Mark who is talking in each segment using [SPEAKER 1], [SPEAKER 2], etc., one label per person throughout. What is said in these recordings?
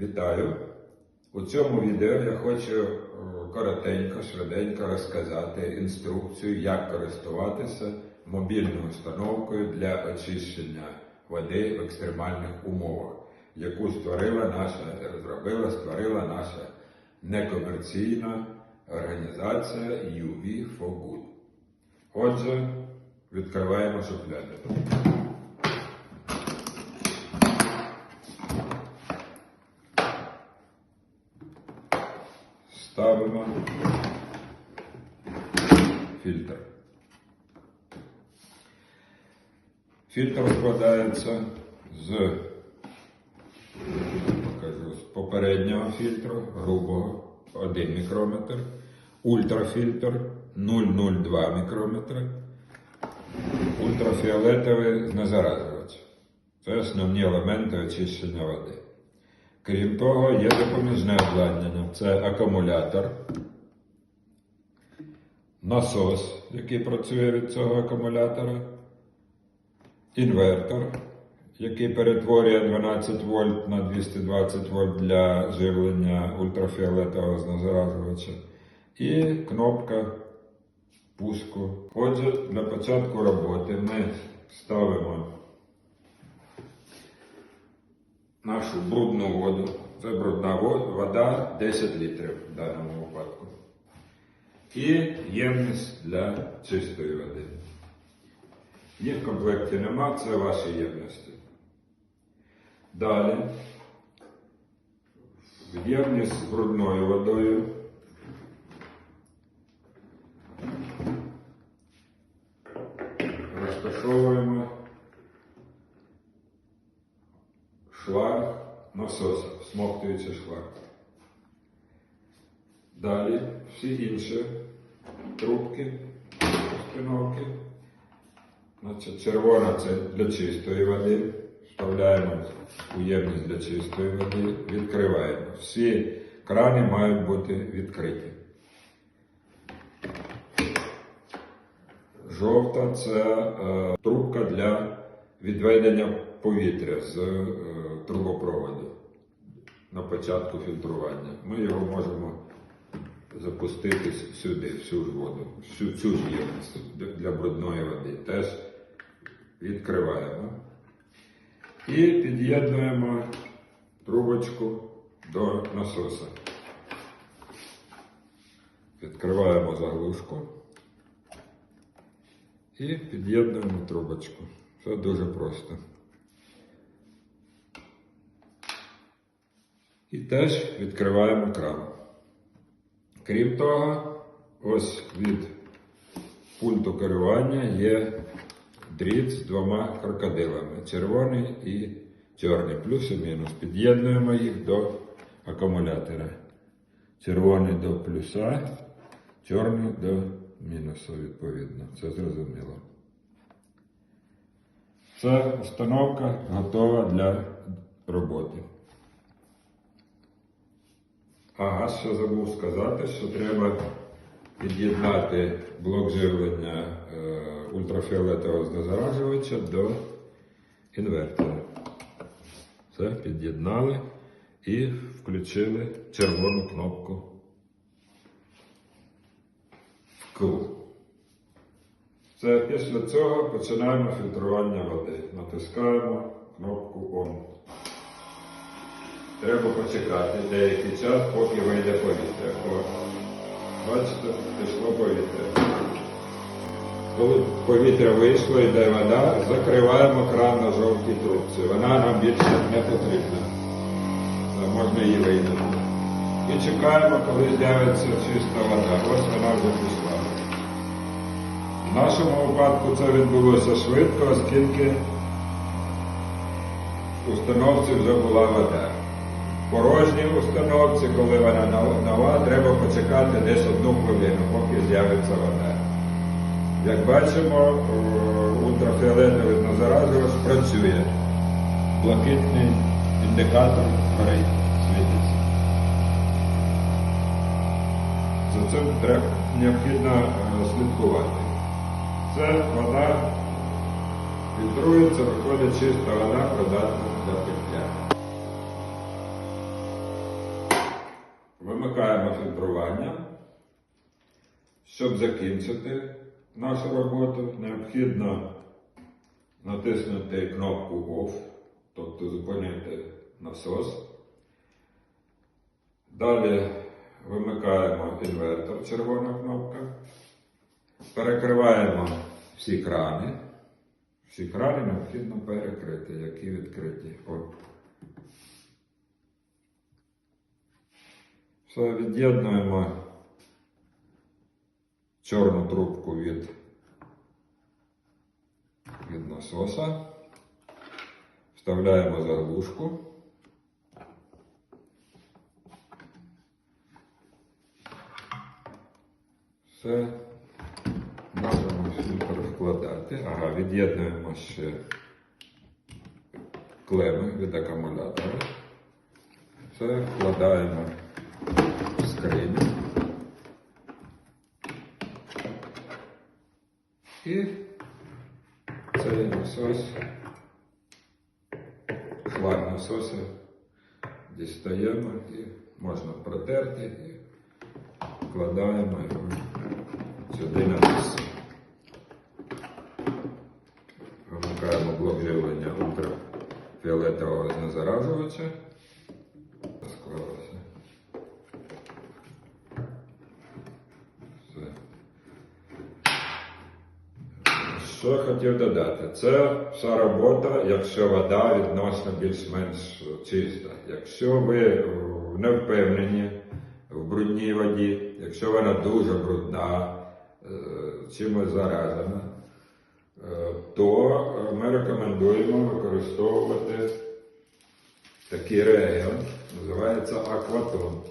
[SPEAKER 1] Вітаю! У цьому відео я хочу е, коротенько, швиденько розказати інструкцію, як користуватися мобільною установкою для очищення води в екстремальних умовах, яку створила наша, розробила, створила наша некомерційна організація UV for Good. Отже, відкриваємо шухляду. Ставимо фільтр. Фільтр складається з, покажу, з попереднього фільтру, грубого 1 мікрометр, ультрафільтр 0,02 мікрометри, ультрафіолетовий знезаражувач. Це основні елементи очищення води. Крім того, є допоміжне обладнання. Це акумулятор, насос, який працює від цього акумулятора, інвертор, який перетворює 12 вольт на 220 вольт для живлення ультрафіолетового знезаражувача, і кнопка пуску. Отже, для початку роботи ми ставимо нашу брудну воду. Це брудна вода, вода 10 літрів в даному випадку. І ємність для чистої води. Їх в комплекті нема, це ваші ємності. Далі ємність з брудною водою розташовуємо шланг насоса, смоктуючий шланг. Далі всі інші трубки, установки. Значить, червона це для чистої води. Вставляємо у ємність для чистої води, відкриваємо. Всі крани мають бути відкриті. Жовта це е, трубка для відведення повітря з е, трубопроводу на початку фільтрування. Ми його можемо запустити сюди, всю ж воду, всю цю ж ємність для- для брудної води. Теж відкриваємо. І під'єднуємо трубочку до насоса. Відкриваємо заглушку і під'єднуємо трубочку. Все дуже просто. І теж відкриваємо кран. Крім того, ось від пульту керування є дріт з двома крокодилами червоний і чорний, плюс і мінус. Під'єднуємо їх до акумулятора. Червоний до плюса, чорний до мінусу, відповідно. Це зрозуміло. Це установка готова для роботи. Ага, ще забув сказати, що треба під'єднати блок живлення е, ультрафіолетового знезаражувача до інвертора. Все, під'єднали і включили червону кнопку вкл. Це після цього починаємо фільтрування води. Натискаємо кнопку ON. Треба почекати деякий час, поки вийде повітря. Бачите, пішло повітря. Коли повітря вийшло, йде вода, закриваємо кран на жовтій трубці. Вона нам більше не потрібна. Можна її вийняти. І чекаємо, коли з'явиться чиста вода. Ось вона вже пішла. В нашому випадку це відбулося швидко, оскільки в установці вже була вода. Порожній установці, коли вона нова- треба почекати десь одну хвилину, поки з'явиться вода. Як бачимо, о, ультрафіолетовий знезаражувач працює. Блакитний індикатор горить, світиться. За цим треба необхідно е, слідкувати. Це вода фільтрується, виходить чиста вода, придатна для пиття. Фільтрування. Щоб закінчити нашу роботу, необхідно натиснути кнопку OFF, тобто зупинити насос. Далі вимикаємо інвертор, червона кнопка. Перекриваємо всі крани. Всі крани необхідно перекрити, які відкриті. О. Все, від'єднуємо чорну трубку від, від насоса. Вставляємо заглушку. Все. Можемо фільтр вкладати. Ага, від'єднуємо ще клеми від акумулятора. Це вкладаємо в. І цей насос, шланг насоса дістаємо і можна протерти і вкладаємо його сюди на місце. Вимикаємо блок живлення ультрафіолетового знезаражувача. Склалося. Все. Що я хотів додати? Це вся робота, якщо вода відносно більш-менш чиста. Якщо ви е, не впевнені в брудній воді, якщо вона дуже брудна, е, чимось заражена, е, то ми рекомендуємо використовувати такий реагент, називається акватон.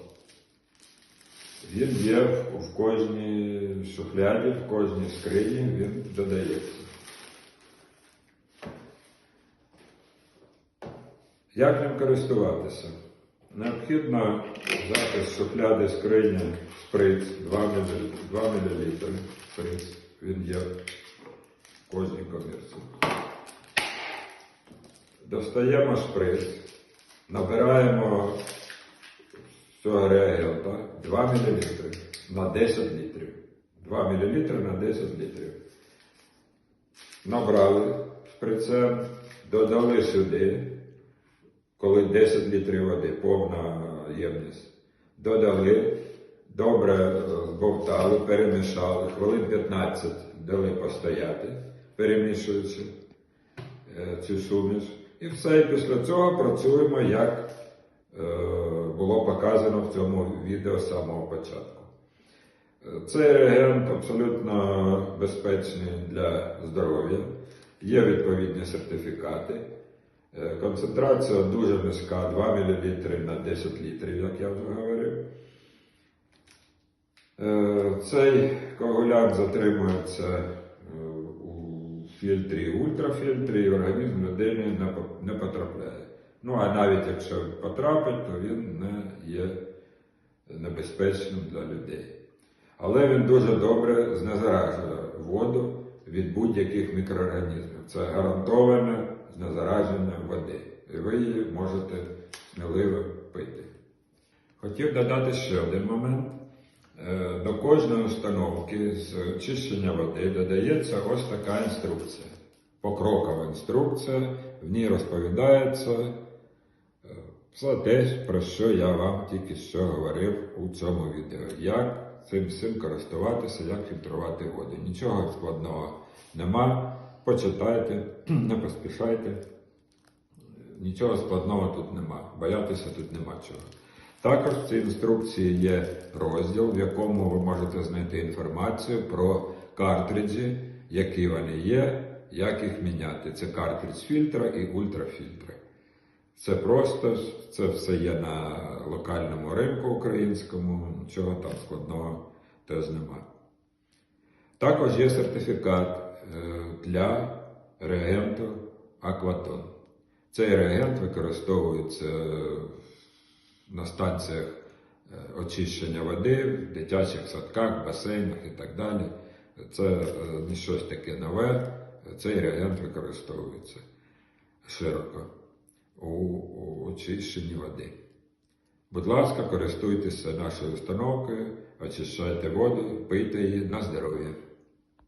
[SPEAKER 1] Він є в- кожній шухляді, в кожній скрині, він додається. Як ним користуватися? Необхідно взяти з шухляди скрині шприц 2 мл, 2 мл шприц. Він є в кожній комірці. Достаємо шприц, набираємо цього реагента 2 мл на 10 літрів. 2 мл на 10 літрів. Набрали шприцем, додали сюди, коли 10 літрів води, повна ємність. Додали, добре е, збовтали, перемішали, хвилин 15 дали постояти, перемішуючи е, цю суміш. І все, і після цього працюємо, як е, було показано в цьому відео з самого початку. Цей реагент абсолютно безпечний для здоров'я, є відповідні сертифікати. Е, Концентрація дуже низька, 2 мл на 10 літрів, як я вже говорив. Е, Цей коагулянт затримується е, у фільтрі, ультрафільтрі, і організм людини не потрапляє. Ну а навіть якщо потрапить, то він не є небезпечним для людей. Але він дуже добре знезаражує воду від будь-яких мікроорганізмів. Це гарантоване знезараження води. І ви її можете сміливо пити. Хотів додати ще один момент. Е, До кожної установки з очищення води додається ось така інструкція. Покрокова інструкція, в ній розповідається е, все те, про що я вам тільки що говорив у цьому відео. Як цим всім користуватися, як фільтрувати воду. Нічого складного нема. Почитайте, не поспішайте. Нічого складного тут нема. Боятися тут нема чого. Також в цій інструкції є розділ, в якому ви можете знайти інформацію про картриджі, які вони є, як їх міняти. Це картридж фільтра і ультрафільтра. Це просто, це все є на локальному ринку українському, нічого там складного теж немає. Також є сертифікат е, для реагенту Акватон. Цей реагент використовується на станціях е, очищення води, в дитячих садках, басейнах і так далі. Це е, не щось таке нове. Цей реагент використовується широко у очищенні води. Будь ласка, користуйтеся нашою установкою, очищайте воду, пийте її на здоров'я.